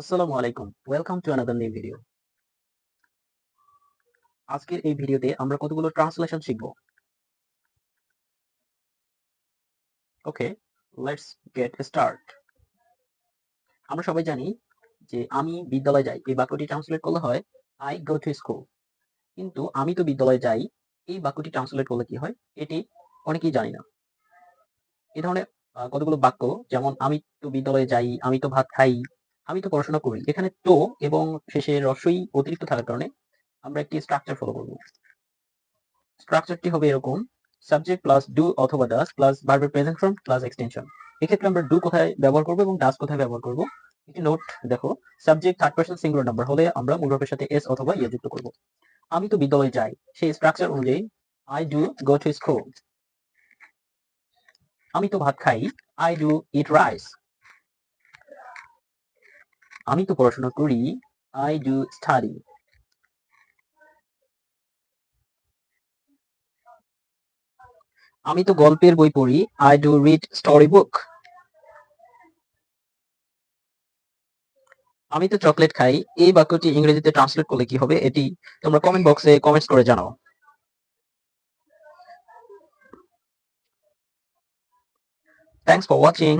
আসসালামু আলাইকুম। Welcome to another new video আজকের এই ভিডিওতে আমরা কতগুলো ট্রান্সলেশন শিখব? ওকে লেটস গেট স্টার্ট আমরা সবাই জানি যে আমি বিদ্যালয়ে যাই, এই বাক্যটি ট্রান্সলেট করলে হয় আই গো টু স্কুল কিন্তু আমি তো বিদ্যালয়ে যাই, এই বাক্যটি ট্রান্সলেট করলে কি হয়? এটি অনেকেই জানি না। এই ধরনের কতগুলো বাক্য, যেমন আমি তো বিদ্যালয়ে যাই, আমি তো ভাত খাই আমি তো পড়াশোনা করি। এখানে তো এবং শেষে রসই অতিরিক্ত থাকার কারণে আমরা একটি স্ট্রাকচার ফলো করব। স্ট্রাকচারটি হবে এরকম সাবজেক্ট প্লাস ডু অথবা ডাস প্লাস ভার্বের প্রেজেন্ট ফর্ম প্লাস এক্সটেনশন এক্ষেত্রে আমরা ডু কোথায় ব্যবহার করব এবং ডাস কোথায় ব্যবহার করব? একটি নোট দেখো subject third person singular number হলে আমরা মূল ভার্বের সাথে এস অথবা ইয়ে যুক্ত করব। আমি তো বিদ্যালয়ে যাই, সেই স্ট্রাকচার অনুযায়ী I do go to school আমি তো ভাত খাই আই ডু ইট রাইস আমি তো পড়াশোনা করি আই ডু স্টাডি আমি তো গল্পের বই পড়ি I do read story book আমি তো চকলেট খাই, এই বাক্যটি ইংরেজিতে ট্রান্সলেট করলে কি হবে? এটি তোমরা কমেন্ট বক্সে কমেন্টস করে জানাও। Thanks for watching